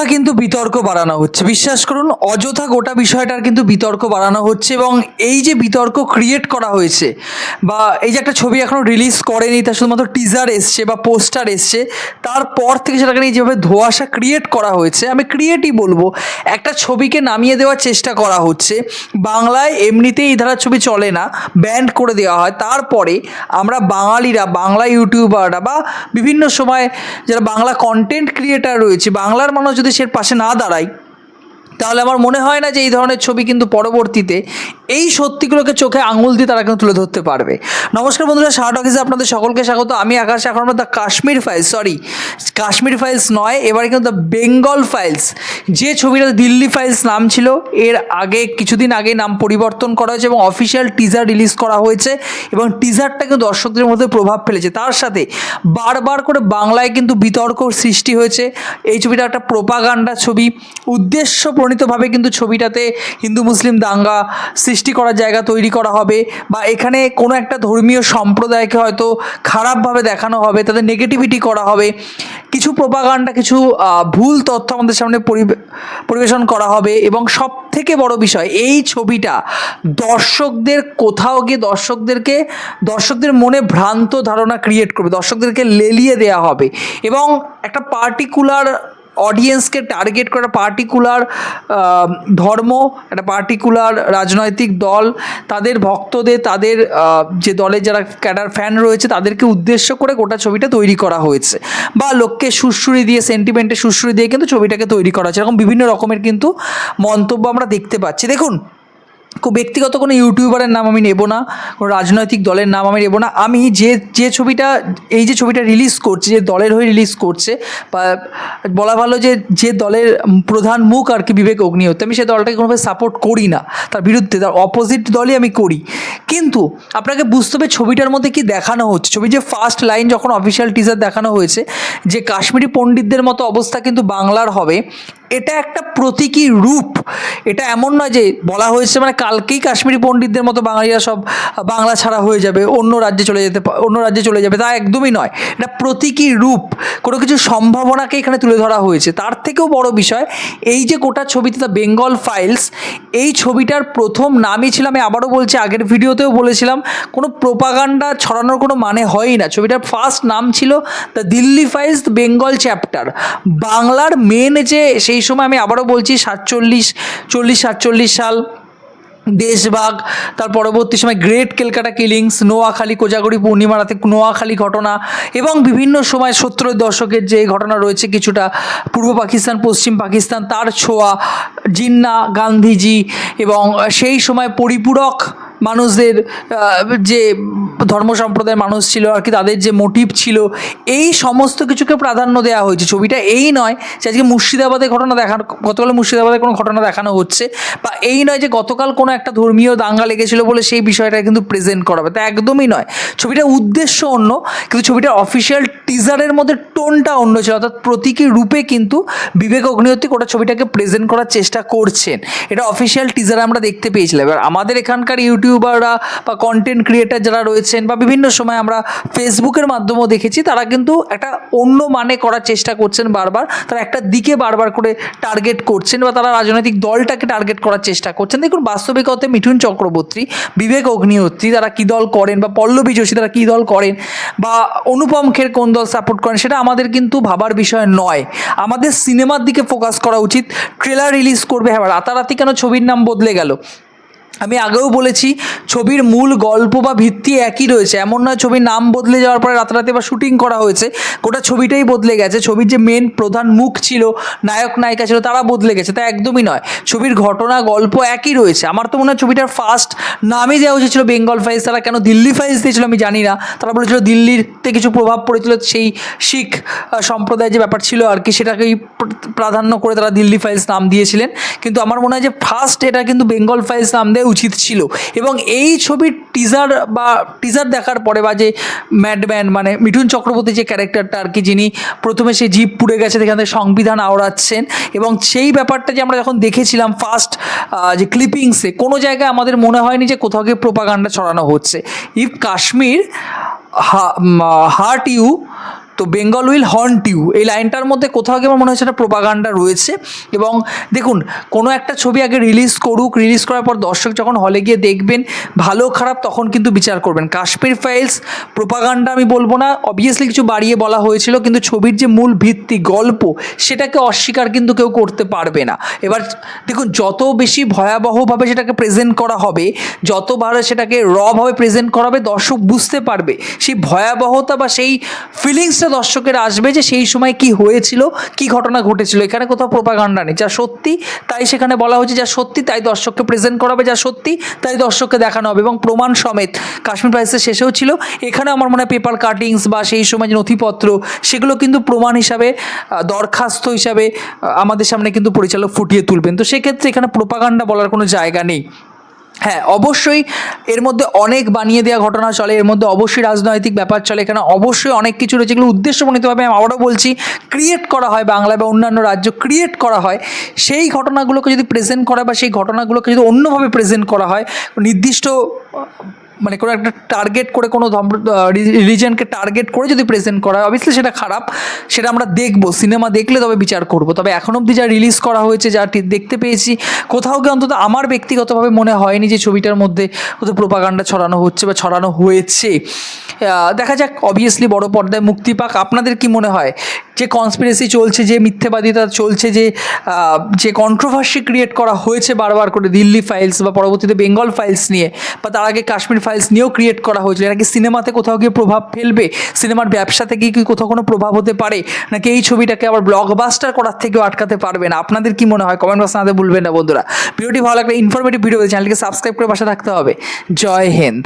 অযথা কিন্তু বিতর্ক বাড়ানো হচ্ছে। বিশ্বাস করুন, অযথা গোটা বিষয়টার কিন্তু বিতর্ক বাড়ানো হচ্ছে এবং এই যে বিতর্ক ক্রিয়েট করা হয়েছে বা এই যে একটা ছবি এখনও রিলিজ করেনি, তার শুধুমাত্র টিজার এসছে বা পোস্টার এসছে, তারপর থেকে সেটাকে নিয়ে যেভাবে ধোঁয়াশা ক্রিয়েট করা হয়েছে, আমি ক্রিয়েটই বলব, একটা ছবিকে নামিয়ে দেওয়ার চেষ্টা করা হচ্ছে। বাংলায় এমনিতেই এই ধারার ছবি চলে না ব্যান্ড করে দেওয়া হয়। তারপরে আমরা বাঙালিরা, বাংলা ইউটিউবাররা বা বিভিন্ন সময় যারা বাংলা কন্টেন্ট ক্রিয়েটার রয়েছে, বাংলার মানুষ যদি সে পাশে না দাঁড়াই, তাহলে আমার মনে হয় না যে এই ধরনের ছবি কিন্তু পরবর্তীতে এই সত্যিগুলোকে চোখে আঙুল দিয়ে তারা কিন্তু তুলে ধরতে পারবে। নমস্কার বন্ধুরা শার্ট অফিসে আপনাদের সকলকে স্বাগত। আমি আকাশ, এখন the Kashmir files sorry Kashmir files নয়, এবারে কিন্তু দ্য বেঙ্গল ফাইলস। যে ছবিটা দিল্লি ফাইলস নাম ছিল, এর আগে, কিছুদিন আগে নাম পরিবর্তন করা হয়েছে এবং অফিসিয়াল টিজার রিলিজ করা হয়েছে এবং টিজারটা কিন্তু দর্শকদের মধ্যে প্রভাব ফেলেছে। তার সাথে বারবার করে বাংলায় কিন্তু বিতর্ক সৃষ্টি হয়েছে। এই ছবিটা একটা প্রোপাগান্ডা ছবি। উদ্দেশ্য প্রণীতভাবে কিন্তু ছবিটাতে হিন্দু, মুসলিম, দাঙ্গা সৃষ্টি করার জায়গা তৈরি করা হবে বা এখানে কোনো একটা ধর্মীয় সম্প্রদায়কে হয়তো খারাপভাবে দেখানো হবে, তাদের নেগেটিভিটি করা হবে। কিছু প্রোপাগান্ডা কিছু ভুল তথ্য আমাদের সামনে পরিবে- পরিবেশন করা হবে এবং সব থেকে বড় বিষয়, এই ছবিটা দর্শকদের কোথাও গিয়ে দর্শকদেরকে, দর্শকদের মনে ভ্রান্ত ধারণা ক্রিয়েট করবে, দর্শকদেরকে লেলিয়ে দেওয়া হবে এবং একটা পার্টিকুলার অডিয়েন্সকে টার্গেট করা পার্টিকুলার ধর্ম, একটা পার্টিকুলার রাজনৈতিক দল, তাদের ভক্তদের, তাদের যে দলের যারা ক্যাডার ফ্যান রয়েছে, তাদেরকে উদ্দেশ্য করে গোটা ছবিটা তৈরি করা হয়েছে। বা লোককে সুশ্রুরি দিয়ে সেন্টিমেন্টে সুশ্রুরি দিয়ে কিন্তু ছবিটাকে তৈরি করা হয়েছে। এরকম বিভিন্ন রকমের কিন্তু মন্তব্য আমরা দেখতে পাচ্ছি। দেখুন ব্যক্তিগত কোনো ইউটিউবারের নাম আমি নেব না, কোনো রাজনৈতিক দলের নাম আমি নেব না। আমি যে যে ছবিটা, এই যে ছবিটা রিলিজ করছে, যে দলের হয়ে রিলিজ করছে, বা বলা ভালো যে যে দলের প্রধান মুখ আর কি বিবেক অগ্নিহত্যা, আমি সে দলটাকে কোনোভাবে সাপোর্ট করি না। তার বিরুদ্ধে, তার অপোজিট দলই আমি করি। কিন্তু আপনাকে বুঝতে হবে ছবিটার মধ্যে কি দেখানো হচ্ছে। ছবি যে ফার্স্ট লাইন যখন অফিসিয়াল টিজার দেখানো হয়েছে, যে কাশ্মীরি পণ্ডিতদের মতো অবস্থা কিন্তু বাংলার হবে এটা একটা প্রতীকী রূপ। এটা এমন নয় যে বলা হয়েছে মানে কালকেই কাশ্মীরি পণ্ডিতদের মতো বাঙালিরা সব বাংলা ছাড়া হয়ে যাবে, অন্য রাজ্যে চলে যেতে অন্য রাজ্যে চলে যাবে। তা একদমই নয়। এটা প্রতীকী রূপ। কোনো কিছু সম্ভাবনাকে এখানে তুলে ধরা হয়েছে। তার থেকেও বড় বিষয়, এই যে গোটা ছবিতে দ্য বেঙ্গল ফাইলস এই ছবিটার প্রথম নামই ছিল, আমি আবারও বলছি, আগের ভিডিওতেও বলেছিলাম, কোনো প্রোপাগান্ডা ছড়ানোর কোনো মানে হয়ই না। ছবিটার ফার্স্ট নাম ছিল the Delhi files the Bengal chapter বাংলার মেন যে সেই সময় আমি আবারও বলছি সাতচল্লিশ, চল্লিশ, সাতচল্লিশ সাল, দেশভাগ, তার পরবর্তী সময় great Calcutta killings, Noakhali, Kojagari Purnima রাতে নোয়াখালী ঘটনা এবং বিভিন্ন সময় সত্তরের দশকের যে ঘটনা রয়েছে কিছুটা পূর্ব পাকিস্তান, পশ্চিম পাকিস্তান, তার ছোঁয়া জিন্না, গান্ধীজি এবং সেই সময় পরিপূরক মানুষদের যে ধর্ম সম্প্রদায়ের মানুষ ছিল আর কি তাদের যে মোটিভ ছিল, এই সমস্ত কিছুকে প্রাধান্য দেওয়া হয়েছে। ছবিটা এই নয় যে আজকে মুর্শিদাবাদে ঘটনা দেখানো গতকাল মুর্শিদাবাদে কোনো ঘটনা দেখানো হচ্ছে বা এই নয় যে গতকাল কোনো একটা ধর্মীয় দাঙ্গা লেগেছিল বলে সেই বিষয়টা কিন্তু প্রেজেন্ট করা হবে। তা একদমই নয়। ছবিটার উদ্দেশ্য অন্য, কিন্তু ছবিটার অফিসিয়াল টিজারের মধ্যে টোনটা অন্য ছিল। অর্থাৎ প্রতীকী রূপে কিন্তু বিবেক অগ্নিহত্রী ওটা ছবিটাকে প্রেজেন্ট করার চেষ্টা করছেন। এটা অফিসিয়াল টিজারে আমরা দেখতে পেয়েছিলাম। এবার আমাদের এখানকার ইউটিউবাররা বা কন্টেন্ট ক্রিয়েটার যারা রয়েছেন বা বিভিন্ন সময় আমরা ফেসবুকের মাধ্যমেও দেখেছি, তারা কিন্তু একটা অন্য মানে করার চেষ্টা করছেন বারবার। তারা একটা দিকে বারবার করে টার্গেট করছেন বা তারা রাজনৈতিক দলটাকে টার্গেট করার চেষ্টা করছেন। দেখুন, বাস্তবিকতে মিঠুন চক্রবর্তী, বিবেক অগ্নিহোত্রী, তারা কী দল করেন বা পল্লবী যোশী, তারা কী দল করেন বা অনুপম খের কোন দল সাপোর্ট করেন, সেটা আমাদের কিন্তু ভাবার বিষয় নয়। আমাদের সিনেমার দিকে ফোকাস করা উচিত ট্রেলার রিলিজ করবে হ্যাঁ রাতারাতি কেন ছবির নাম বদলে গেল? আমি আগেও বলেছি, ছবির মূল গল্প বা ভিত্তি একই রয়েছে। এমন নয় ছবির নাম বদলে যাওয়ার পরে রাতারাতি বা শুটিং করা হয়েছে, গোটা ছবিটাই বদলে গেছে। ছবির যে মেন প্রধান মুখ ছিল, নায়ক, নায়িকা ছিল, তারা বদলে গেছে, তা একদমই নয়। ছবির ঘটনা, গল্প একই রয়েছে। আমার তো মনে হয় ছবিটার ফার্স্ট নামই দেওয়া উচিত ছিল বেঙ্গল ফাইলস তারা কেন দিল্লি ফাইলস দিয়েছিল আমি জানি না। তারা বলেছিল দিল্লিতে কিছু প্রভাব পড়েছিল, সেই শিখ সম্প্রদায়ের যে ব্যাপার ছিল আর কি, সেটাকেই প্রাধান্য করে তারা দিল্লি ফাইলস নাম দিয়েছিলেন। কিন্তু আমার মনে হয় যে ফার্স্ট এটা কিন্তু বেঙ্গল ফাইলস নাম দেওয়া উচিত ছিল। এবং এই ছবির টিজার বা টিজার দেখার পরে বা যে ম্যাডম্যান মানে মিঠুন চক্রবর্তী যে ক্যারেক্টারটা আর কি, যিনি প্রথমে সে জিপ পুড়ে গেছে, সেখান থেকে সংবিধান আওড়াচ্ছেন এবং সেই ব্যাপারটা যে আমরা যখন দেখেছিলাম ফার্স্ট যে ক্লিপিংসে কোনো জায়গায় আমাদের মনে হয়নি যে কোথাও গিয়ে প্রোপাগান্ডা ছড়ানো হচ্ছে। ইফ কাশ্মীর হার্ট ইউ তো বেঙ্গল উইল হন্ট ইউ এই লাইনটার মধ্যে কোথাও গিয়ে আমার মনে হচ্ছে একটা প্রোপাগান্ডা রয়েছে। এবং দেখুন, কোনো একটা ছবি আগে রিলিজ করুক রিলিজ করার পর দর্শক যখন হলে গিয়ে দেখবেন, ভালো খারাপ তখন কিন্তু বিচার করবেন। কাশ্মীর ফাইলস প্রোপাগান্ডা আমি বলব না অবভিয়াসলি কিছু বাড়িয়ে বলা হয়েছিল, কিন্তু ছবির যে মূল ভিত্তি, গল্প, সেটাকে অস্বীকার কিন্তু কেউ করতে পারবে না। এবার দেখুন, যত বেশি ভয়াবহভাবে সেটাকে প্রেজেন্ট করা হবে যতবারে সেটাকে রভাবে প্রেজেন্ট করা হবে, দর্শক বুঝতে পারবে। সেই ভয়াবহতা বা সেই ফিলিংসটা দর্শকের আসবে যে সেই সময় কি হয়েছিল, কি ঘটনা ঘটেছিল। এখানে কোথাও প্রোপাগান্ডা নেই। যা সত্যি, তাই সেখানে বলা হয়েছে যা সত্যি, তাই দর্শককে প্রেজেন্ট করাবে যা সত্যি, তাই দর্শককে দেখানো হবে এবং প্রমাণ সমেত কাশ্মীর প্রাইসের শেষেও ছিল। এখানে আমার মনে হয় পেপার কাটিংস বা সেই সময় যে নথিপত্র, সেগুলো কিন্তু প্রমাণ হিসাবে দরখাস্ত হিসাবে আমাদের সামনে কিন্তু পরিচালক ফুটিয়ে তুলবেন। তো সেক্ষেত্রে এখানে প্রোপাগান্ডা বলার কোনো জায়গা নেই। হ্যাঁ অবশ্যই এর মধ্যে অনেক বানিয়ে দেওয়া ঘটনা চলে, এর মধ্যে অবশ্যই রাজনৈতিক ব্যাপার চলে এখানে অবশ্যই অনেক কিছু রয়েছে যেগুলো উদ্দেশ্যমণিতভাবে আমি আবারও বলছি ক্রিয়েট করা হয় বাংলা বা অন্যান্য রাজ্য ক্রিয়েট করা হয়। সেই ঘটনাগুলোকে যদি প্রেজেন্ট করা বা সেই ঘটনাগুলোকে যদি অন্যভাবে প্রেজেন্ট করা হয়, নির্দিষ্ট মানে কোনো একটা টার্গেট করে কোনো রিলিজনকে টার্গেট করে যদি প্রেজেন্ট করা হয় অবভিয়াসলি সেটা খারাপ, সেটা আমরা দেখব সিনেমা দেখলে তবে বিচার করব। তবে এখন অবধি যা রিলিজ করা হয়েছে, যা দেখতে পেয়েছি, কোথাও গিয়ে অন্তত আমার ব্যক্তিগতভাবে মনে হয়নি যে ছবিটার মধ্যে কোথাও প্রোপাগান্ডা ছড়ানো হচ্ছে বা ছড়ানো হয়েছে। দেখা যাক অবভিয়াসলি বড় পর্দায় মুক্তি পাক। আপনাদের কি মনে হয়? যে কনস্পিরেসি চলছে, যে মিথ্যেবাদিতা চলছে, যে যে কন্ট্রোভার্সি ক্রিয়েট করা হয়েছে বারবার করে দিল্লি ফাইলস বা পরবর্তীতে বেঙ্গল ফাইলস নিয়ে, বা তার আগে কাশ্মীর ফাইলস নিয়েও ক্রিয়েট করা হয়েছিল। নাকি সিনেমাতে কোথাও গিয়ে প্রভাব ফেলবে? সিনেমার ব্যবসা কি কি কোথাও কোনো প্রভাব হতে পারে? নাকি এই ছবিটাকে আবার ব্লকবাস্টার করার থেকেও আটকাতে পারবে না? আপনাদের কি মনে হয়? কমেন্ট বক্সে আমাদের বলবেন না, বন্ধুরা। ভিডিওটি ভালো লাগলে ইনফরমেটিভ ভিডিও চ্যানেলকে সাবস্ক্রাইব করে পাশে থাকতে হবে। জয় হিন্দ।